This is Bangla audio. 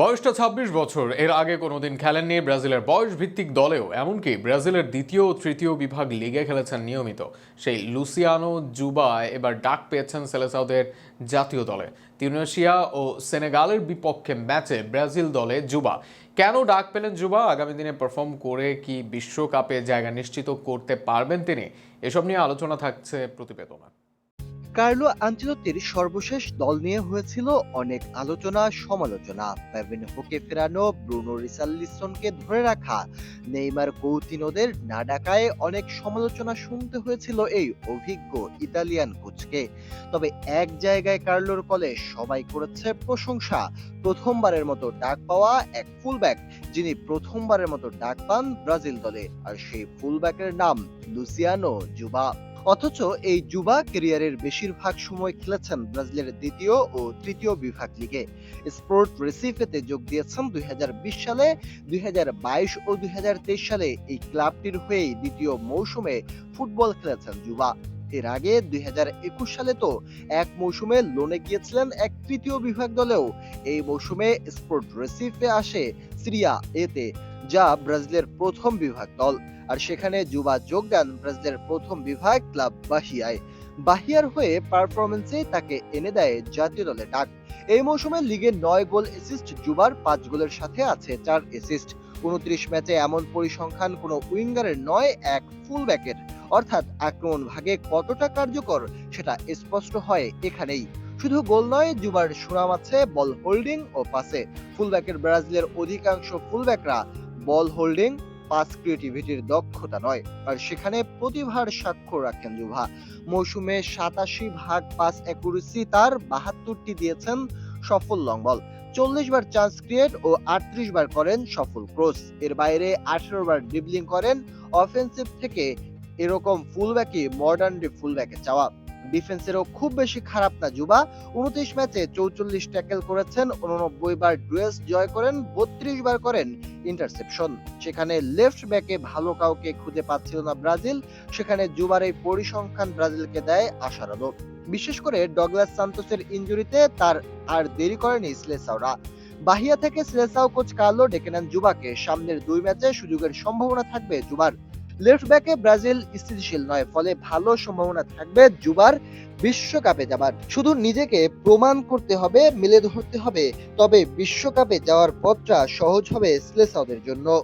বয়সটা ছাব্বিশ বছর। এর আগে কোনোদিন খেলেননি ব্রাজিলের বয়স ভিত্তিক দলেও, এমনকি ব্রাজিলের দ্বিতীয় ও তৃতীয় বিভাগ লিগে খেলেছেন নিয়মিত। সেই লুসিয়ানো জুবা এবার ডাক পেয়েছেন সেলেসাউদের জাতীয় দলে। তিউনেশিয়া ও সেনেগালের বিপক্ষে ম্যাচে ব্রাজিল দলে জুবা। কেন ডাক পেলেন জুবা? আগামী দিনে পারফর্ম করে কি বিশ্বকাপে জায়গা নিশ্চিত করতে পারবেন তিনি? এসব নিয়ে আলোচনা থাকছে প্রতিবেদনা। কার্লো আঞ্চলতির সর্বশেষ দল নিয়ে হয়েছিল অনেক আলোচনা, সমালোচনা। হোকে ফেরানো, ব্রুনো রিসাল্লিসনকে ধরে রাখা, নেইমার কৌতিনোদের না ডাকায় অনেক সমালোচনা শুনতে হয়েছিল এই অভিজ্ঞ ইতালিয়ান কোচকে। তবে এক জায়গায় কার্লোর কলে সবাই করেছে প্রশংসা। প্রথমবারের মতো ডাক পাওয়া এক ফুলব্যাক যিনি প্রথমবারের মতো ডাক পান ব্রাজিল দলে। আর সেই ফুলব্যাকের নাম লুসিয়ানো জুবা। অথচ এই যুবা ক্যারিয়ারের বেশিরভাগ সময় খেলেছেন ব্রাজিলের দ্বিতীয় ও তৃতীয় বিভাগ লিগে। স্পোর্ট রেসিফেতে যোগ দিয়েছেন দুই হাজার বিশ সালে, দুই হাজার বাইশ ও দুই হাজার তেইশ সালে এই ক্লাবটির হয়েই দ্বিতীয় মৌসুমে ফুটবল খেলেছেন যুবা। এর আগে দুই হাজার একুশ সালে তো এক মৌসুমে লোনে গিয়েছিলেন এক তৃতীয় বিভাগ দলেও। এই মৌসুমে স্পোর্ট রেসিফে আসে সিরিয়া এতে যা ব্রাজিলের প্রথম বিভাগ দল, আর সেখানে যুবা যোগ দেন ব্রাজিলের প্রথম বিভাগ ক্লাব বাহিয়ায়। বাহিয়ার হয়ে পারফরমেন্সে তাকে এনে দেয় জাতীয় দলে ডাক। এই মৌসুমে লিগে নয় গোল অ্যাসিস্ট জুবার পাঁচ গোলের সাথে আছে চার অ্যাসিস্ট উনত্রিশ ম্যাচে এমন পরিসংখ্যান কোনো উইঙ্গারের নয়, এক ফুলব্যাকের অর্থাৎ আক্রমণ ভাগে কতটা কার্যকর সেটা স্পষ্ট হয় এখানেই। শুধু গোল নয় জুবার সুনাম আছে বল হোল্ডিং ও পাসে। ফুলব্যাকের ব্রাজিলের অধিকাংশ ফুলব্যাকরা বল হোল্ডিং পাস ক্রিয়েটিভিটির দক্ষতা নয়। আর সেখানে প্রতিভার স্বাক্ষর রাখেন জুভা মৌসুমে সাতাশি ভাগ পাস অ্যাকুরেসি তার বাহাত্তরটি দিয়েছেন সফল লং বল চল্লিশ বার চান্স ক্রিয়েট ও আটত্রিশ বার করেন সফল ক্রস। এর বাইরে আঠেরো বার ড্রিবলিং করেন। অফেন্সিভ থেকে এরকম ফুলব্যাকই মডার্ন ফুলব্যাকে চাওয়া। ডিফেন্সেরও খুব বেশি খারাপ না যুবা। উনত্রিশ ম্যাচে চৌচল্লিশ ট্যাকেল করেছেন। উননব্বই বার ডুয়েলস জয় করেন। বত্রিশ বার করেন ইন্টারসেপশন সেখানে লেফট ব্যাকে ভালো কাউকে খুঁজে পাচ্ছিল না ব্রাজিল, সেখানে জুবার এই পরিসংখ্যান ব্রাজিলকে দেয় আশার আলো। বিশেষ করে ডগলাস সান্তোসের ইঞ্জুরিতে তার আর দেরি করেনি স্লেসাওরা। বাহিয়া থেকে স্লেসাও কোচ কার্লো ডেকে নেন জুবাকে। সামনের দুই ম্যাচে সুযোগের সম্ভাবনা থাকবে জুবার। লেফট ব্যাকে ব্রাজিল স্থিতিশীল নয়, ফলে ভালো সম্ভাবনা থাকবে জুবার বিশ্বকাপে যাবার। শুধু নিজেকে প্রমাণ করতে হবে, মেলে ধরতে হবে, তবে বিশ্বকাপে যাওয়ার পথটা সহজ হবে স্লেসাওদের জন্য।